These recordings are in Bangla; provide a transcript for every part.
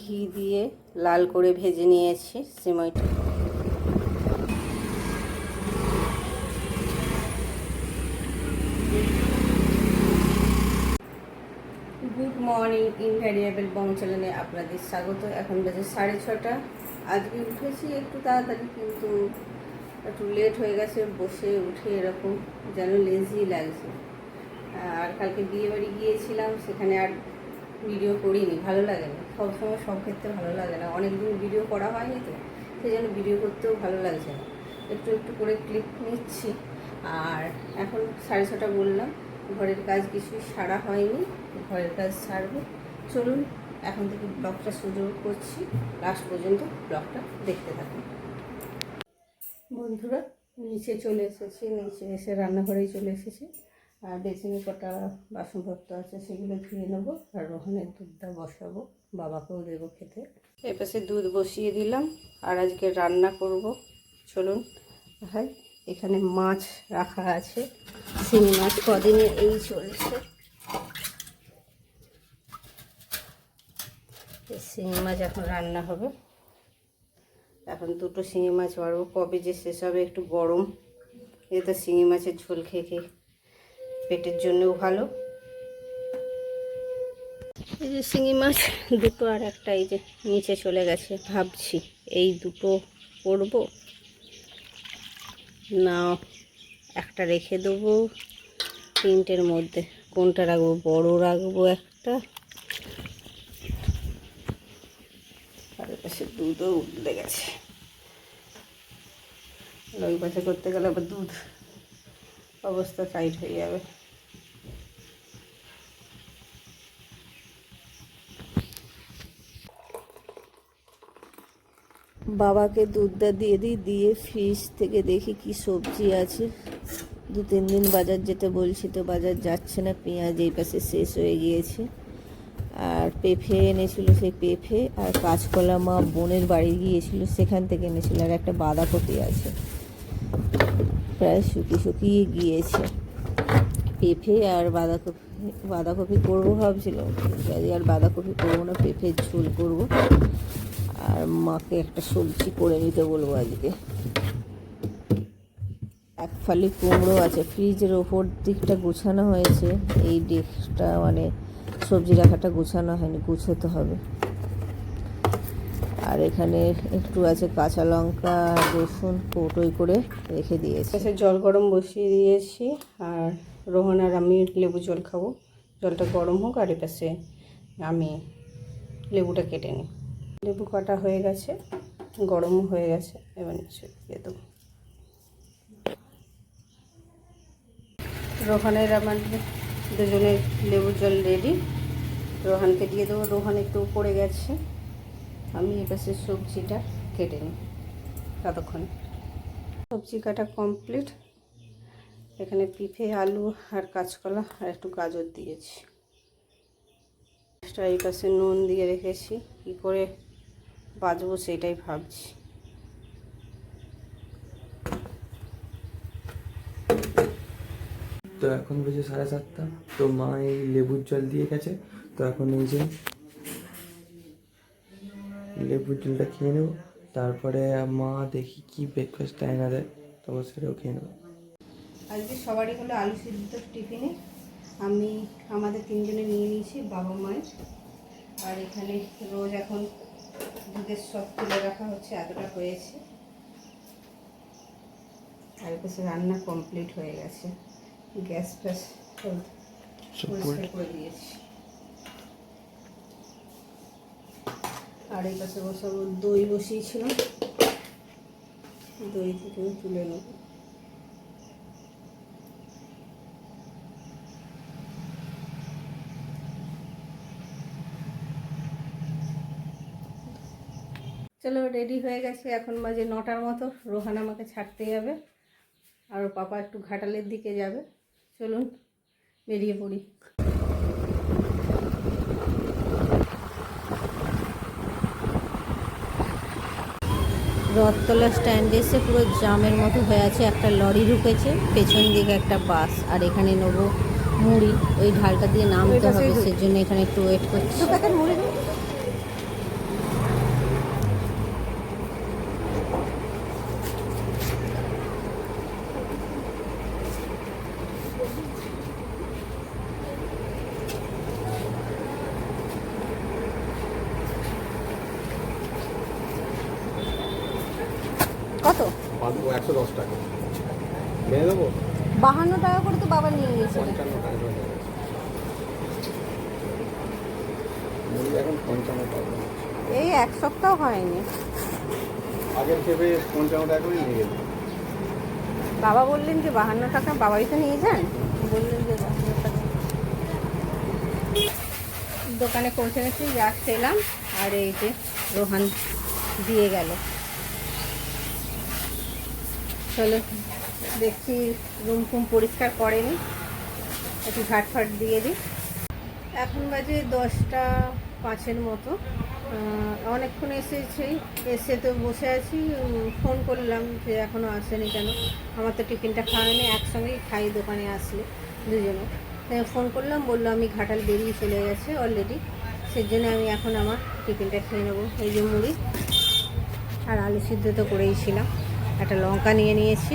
ঘি দিয়ে লাল করে ভেজে নিয়েছি সিমইটা। গুড মর্নিং ইনভ্যারিয়েবল বংচলনে আপনাদের স্বাগত। এখন বাজে সাড়ে ছটা। আজকে উঠেছি একটু তাড়াতাড়ি, কিন্তু একটু লেট হয়ে গেছে, বসে উঠে এরকম যেন লেজি লাগছে। আর কালকে বিয়ে বাড়ি গিয়েছিলাম, সেখানে আর ভিডিও করিনি, ভালো লাগে না। সবসময় সব ক্ষেত্রে ভালো লাগে না। অনেক দিন ভিডিও করা হয়নি তো সেই জন্য ভিডিও করতেও ভালো লাগছে না। একটু একটু করে ক্লিপ নিচ্ছি। আর এখন সাড়ে ছটা বললাম, ঘরের কাজ কিছুই সারা হয়নি, ঘরের কাজ সারবো। চলুন, এখন থেকে ব্লগটা শুরু করছি। লাস্ট পর্যন্ত ব্লগটা দেখতে থাকুন। বন্ধুরা, নিচে চলে এসেছি, নিচে এসে রান্নাঘরেই চলে এসেছি। আর বেসিনে কটা বাসনপত্র আছে সেগুলো ধুয়ে নেব আর রোহনের দুধটা বসাবো বাবাকেও দেবো খেতে। এপাশে দুধ বসিয়ে দিলাম আর আজকে রান্না করব। চলুন ভাই এখানে মাছ রাখা আছে। শিঙি মাছ কদিনে এই চলছে। শিঙি মাছ এখন রান্না হবে। এখন দুটো শিঙি মাছ বাড়বো। কবে যে শেষ হবে একটু গরম। এ তো শিঙি মাছের ঝোল খেয়ে খেয়ে পেটের জন্যও ভালো। এই যে শিঙি মাছ, দুটো আর একটা এই যে নিচে চলে গেছে। ভাবছি এই দুটো করব। না একটা রেখে দেবো। তিনটের মধ্যে কোনটা রাখব? বড় রাখব একটা। পাশে দুধও উঠলে গেছে। ওই পাশে করতে গেলে আবার দুধ অবস্থা টাইট হয়ে যাবে। বাবাকে দুধটা দিয়ে দিই, দিয়ে ফ্রিজ থেকে দেখি কি সবজি আছে। দু, তিন দিন বাজার যেতে বলছি তো বাজার যাচ্ছে না, পেঁয়াজ এই পাশে শেষ হয়ে গিয়েছে। আর পেঁপে এনেছিল সেই পেঁপে, আর কাঁচকলা মা বোনের বাড়ি গিয়েছিল, সেখান থেকে এনেছিল, আর একটা বাঁধাকপি আছে। প্রায় শুকিয়ে শুকিয়ে গিয়েছে। পেঁপে আর বাঁধাকপি বাঁধাকপি করব ভাবছিলাম আর বাঁধাকপি করব না, পেঁপের ঝোল করব। আর মাকে একটা সবজি করে নিতে বলব আজকে। এক ফালি কুমড়ো আছে, ফ্রিজের ওপর দিকটা গোছানো হয়েছে। এই ডেস্কটা মানে সবজি রাখাটা গোছানো হয়নি, গুছোতে হবে। আর এখানে একটু আছে কাঁচা লঙ্কা, রসুন কৌটোই করে রেখে দিয়েছি। জল গরম বসিয়ে দিয়েছি, আর রোহন আর আমি লেবু জল খাব। জলটা গরম হোক আর এপাশে আমি লেবুটা কেটে নিই। লেবু কাটা হয়ে গেছে গরমও হয়ে গেছে, এবার নিচে দিয়ে দেবো। রোহানের আমার দুজনের লেবুর জল রেডি রোহানকে দিয়ে দেবো। রোহান একটু পড়ে গেছে। আমি এপাশে সবজিটা কেটে নিই ততক্ষণ। সবজি কাটা কমপ্লিট এখানে পিঠে, আলু আর কাঁচকলা আর একটু গাজর দিয়েছি। এই পাশে নুন দিয়ে রেখেছি। কী করে বাজবো সেটাই ভাবছি। তো এখন বেজে সাড়ে সাতটা তো মা এই লেবুর জল দিয়ে গেছে তো এখন এই যে লেবুর জলটা খেয়ে নেব তারপরে মা দেখি কি ব্রেকফাস্ট এনে দেয় তো সেটাও খেয়ে নেব। আজকে সবারই হলো আলু সিদ্ধ টিফিনে আমি আমাদের তিনজনে নিয়ে নিয়েছি বাবা মায়ের আর এখানে রোজ এখন দুধের সব তুলে রাখা হচ্ছে এতটা হয়েছে। আর কিছু রান্না কমপ্লিট হয়ে গেছে। গ্যাস ফ্যাস পরিষ্কার করে দিয়েছি। আর এই পাশে বসাবো দই বসিয়েছিলাম। দই থেকে তুলে নেব। চলো রেডি হয়ে গেছে। এখন বাজে নটার মতো। রোহান আমাকে ছাড়তে যাবে আর পাপা একটু ঘাটালের দিকে যাবে। চলুন বেরিয়ে পড়ি। রথতলা স্ট্যান্ডে এসে পুরো জামের মতো হয়ে আছে। একটা লরি ঢুকেছে পেছন দিকে একটা বাস। আর এখানে নেব মুড়ি। ওই ঢালটা দিয়ে নামতে হবে সেজন্য এখানে একটু ওয়েট করছি। কত? একশো দশ টাকা। দেবো বাহান্ন টাকা করে তো বাবা নিয়ে গেছিল পঞ্চান্ন টাকা গেছে। এখন পঞ্চান্ন টাকা এই এক সপ্তাহ হয়নি। আগের খেপে পঞ্চান্ন টাকা করে নিয়ে গেছে। বাবা বললেন যে বাহান্ন টাকা বাবাই তো নিয়ে যান। বললেন যে বাহান্ন টাকা। দোকানে পৌঁছে গেছি যা খেলাম আর এই যে রোহান দিয়ে গেল। চলো দেখছি রুম টুম পরিষ্কার করেনি। একটু ঝাট ফাট দিয়ে দিই। এখন বাজে দশটা পাঁচের মতো। অনেকক্ষণ এসেছি। এসে তো বসে আছি। ফোন করলাম যে এখনও আসেনি কেন? আমার তো টিফিনটা খাওয়ানি একসঙ্গেই খাই, দোকানে আসলে দুজনে। ফোন করলাম, বলল আমি ঘাটাল বেরিয়ে চলে গেছে অলরেডি সেই জন্য আমি এখন আমার টিফিনটা খেয়ে নেব। এই যে মুড়ি আর আলু সিদ্ধ তো করেই ছিলাম। একটা লঙ্কা নিয়ে নিয়েছি।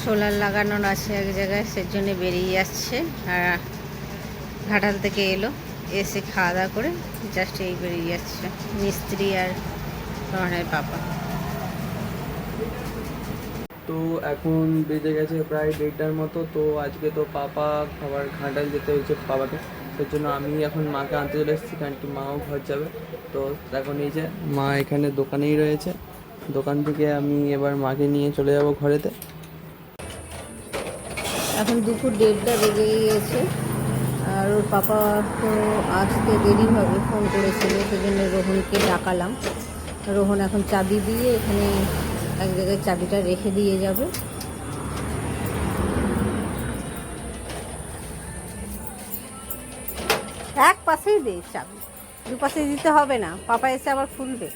সোলার লাগানোর আছে এক জায়গায় সেই জন্য বেরিয়ে যাচ্ছে আর ঘাটাল থেকে এলো, এসে খাওয়া দাওয়া করে জাস্ট এই বেরিয়ে যাচ্ছে মিস্ত্রি আর রহনের পাপা। তো এখন বেজে গেছে প্রায় দেড়টার মতো, তো আজকে তো পাপা খাবার ঘাটাল যেতে হয়েছে পাপাকে সেই জন্য আমি এখন মাকে আনতে চলে এসেছি, কারণ কি মাও ঘর যাবে। তো এখন এই যে মা এখানে দোকানেই রয়েছে। দোকান থেকে আমি এবার মাকে নিয়ে চলে যাব ঘরেতে। এখন দুপুর দেড়টা বেজে গিয়েছে আর ওর পাপা তো আসতে দেরি হবে, ফোন করেছিল, সেজন্য রোহনকে ডাকালাম। রোহন এখন চাবি দিয়ে এখানে এক জায়গায় চাবিটা রেখে দিয়ে যাবে। এক পাশেই দে চাবি। দু পাশে দিতে হবে না, পাপা এসে আবার খুলবে।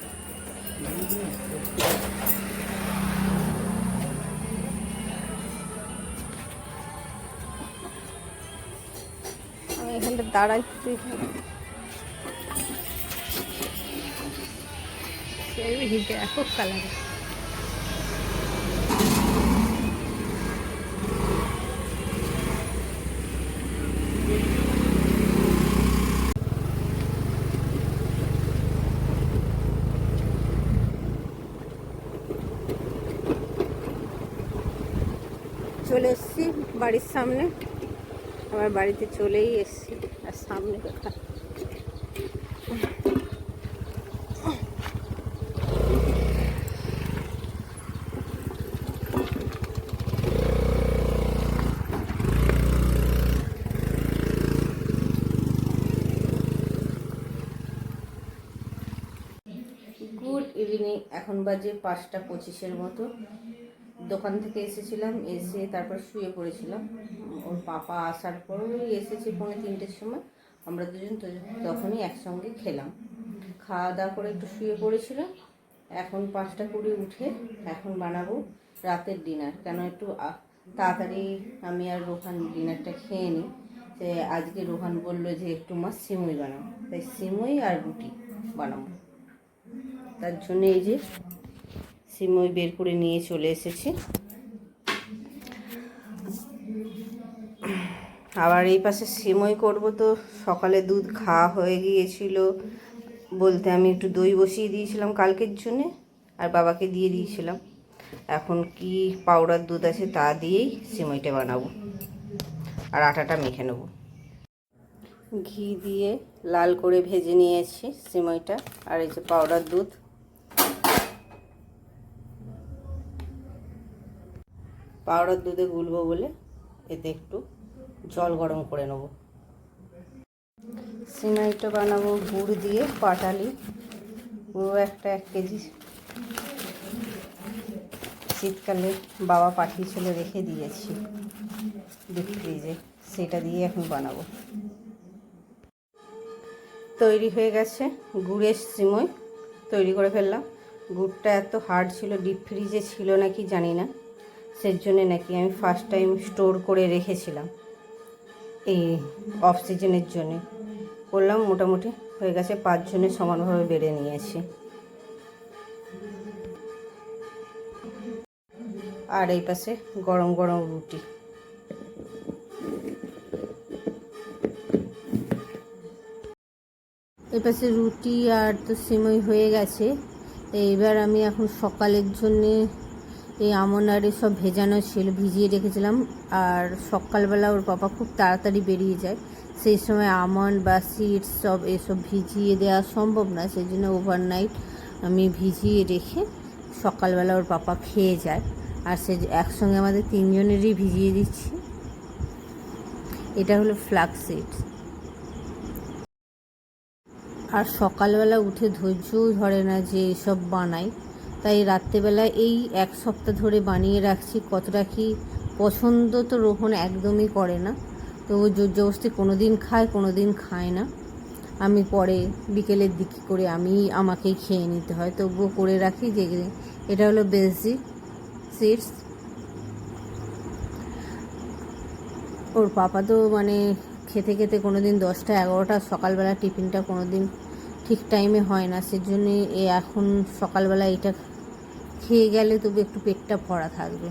এখানটা দাঁড়াই সেই দেখো কালার চলে এসেছি বাড়ির সামনে। আমার বাড়িতে চলেই এসেছি। আর সামনে ইভিনিং এখন বাজে পাঁচটা পঁচিশের মতো। দোকান থেকে এসেছিলাম, এসে তারপর শুয়ে পড়েছিলাম। ওর পাপা আসার পর ওই এসেছি পৌনে তিনটের সময়। আমরা দুজন তখনই একসঙ্গে খেলাম। খাওয়া দাওয়া করে একটু শুয়ে পড়েছিলাম। এখন পাঁচটা কুড়ি উঠে এখন বানাবো রাতের ডিনার। কেন একটু তাড়াতাড়ি আমি আর রোহান ডিনারটা খেয়ে নিই। যে আজকে রোহান বলল যে একটু মাছ সিমুই বানাবো তাই সিমুই আর রুটি বানাবো। তার জন্য এই যে সিমই বের করে নিয়ে চলে এসেছি। আবার এই পাশে সিমই করব তো, সকালে দুধ খাওয়া হয়ে গিয়েছিল। বলতে আমি একটু দই বসিয়ে দিয়েছিলাম কালকের জন্যে, আর বাবাকে দিয়ে দিয়েছিলাম। এখন কি পাউডার দুধ আছে তা দিয়েই সিমইটা বানাবো। আর আটাটা মেখে নেব। ঘি দিয়ে লাল করে ভেজে নিয়েছি সিমইটা আর এই যে পাউডার দুধ। পাউডার দুধে গুলবো বলে এতে একটু জল গরম করে নেব। সিমাইটা বানাবো, গুড় দিয়ে, পাটালি, পুরো একটা এক কেজি। শীতকালে বাবা পাঠিয়েছিল, রেখে দিয়েছি ডিপ ফ্রিজে সেটা দিয়ে এখন বানাবো। তৈরি হয়ে গেছে গুড়ের সিমই। তৈরি করে ফেললাম। গুড়টা এত হার্ড ছিল, ডিপ ফ্রিজে ছিল নাকি জানি না। সেই জন্যে নাকি আমি ফার্স্ট টাইম স্টোর করে রেখেছিলাম এই অফ সিজনের জন্যে। করলাম মোটামুটি হয়ে গেছে পাঁচজনের সমানভাবে বেড়ে নিয়েছি। আর এই পাশে গরম গরম রুটি। এই পাশে রুটি আর তো সিমই হয়ে গেছে। এইবার আমি এখন সকালের জন্যে এই আমন আর সব ভেজানো ছিল ভিজিয়ে রেখেছিলাম, আর সকালবেলা ওর পাপা খুব তাড়াতাড়ি বেরিয়ে যায়। সেই সময় আমন্ড বা সিডস সব এসব ভিজিয়ে দেওয়া সম্ভব না সেই জন্য ওভারনাইট আমি ভিজিয়ে রেখে সকালবেলা ওর পাপা খেয়ে যায়। আর সে একসঙ্গে আমাদের তিনজনেরই ভিজিয়ে দিচ্ছি। এটা হলো ফ্লাক্স সিডস আর সকালবেলা উঠে ধৈর্যও ধরে না যে এসব বানাই। তাই রাত্রেবেলা এই এক সপ্তাহ ধরে বানিয়ে রাখছি। কতটা কি পছন্দ তো রোহন একদমই করে না। তো জোর জবরদস্তি কোনো দিন খায় কোনো দিন খায় না। আমি পরে বিকেলের দিকে করে আমি, আমাকেই খেয়ে নিতে হয়। তবুও করে রাখি যে এটা হলো বেসিক সিডস ওর পাপা তো মানে খেতে খেতে কোনো দিন দশটা, এগারোটা, সকালবেলা টিফিনটা কোনো দিন ঠিক টাইমে হয় না। সেজন্য এখন সকালবেলা এটা খেয়ে গেলে তবু একটু পেটটা ভরা থাকবে।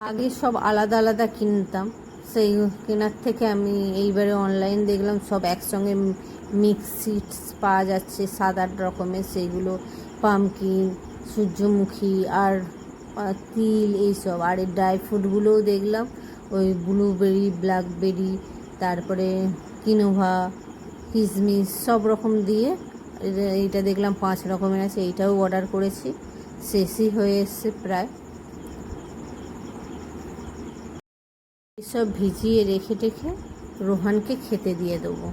আগে সব আলাদা আলাদা কিনতাম। সেই কেনার থেকে আমি এইবারে অনলাইন দেখলাম সব একসঙ্গে মিক্স সিডস পাওয়া যাচ্ছে সাত আট রকমের সেইগুলো পামকিন সূর্যমুখী আর তিল এইসব। আর এই ড্রাই ফ্রুটগুলোও দেখলাম, ওই ব্লুবেরি ব্ল্যাকবেরি তারপরে কিনোভা কিশমিশ সব রকম দিয়ে এইটা দেখলাম পাঁচ রকমের আছে, এইটাও অর্ডার করেছি। শেষই হয়ে এসছে প্রায়। এসব ভিজিয়ে রেখে টেখে রোহানকে খেতে দিয়ে দেবো।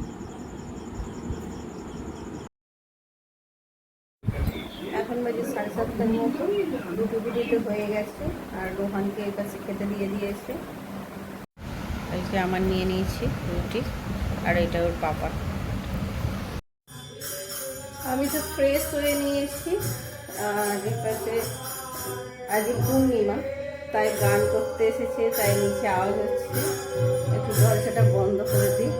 এখন বাজে সাড়ে সাতটার মতো দুটো দুটোতে হয়ে গেছে, আর রোহানকে এই পাশে খেতে দিয়ে দিয়েছে। আজকে আমার নিয়ে নিয়েছি রুটি, আর এটা ওর পাপা। আমি তো ফ্রেশ করে নিয়েছি। আজকে পূর্ণিমা, তাই গান করতে এসেছে, তাই নিচে আওয়াজ হচ্ছে। একটু দরজাটা বন্ধ করে দিই।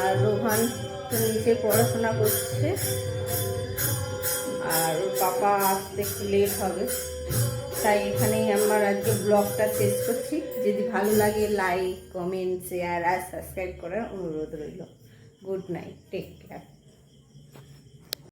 আর রোহান তো নিচে পড়াশোনা করছে। আর পাপা আসতে একটু লেট হবে। তাই এখানেই আমার আজকে ব্লগটা শেষ করছি। যদি ভালো লাগে লাইক কমেন্ট শেয়ার আর সাবস্ক্রাইব করার অনুরোধ রইল। Good night take care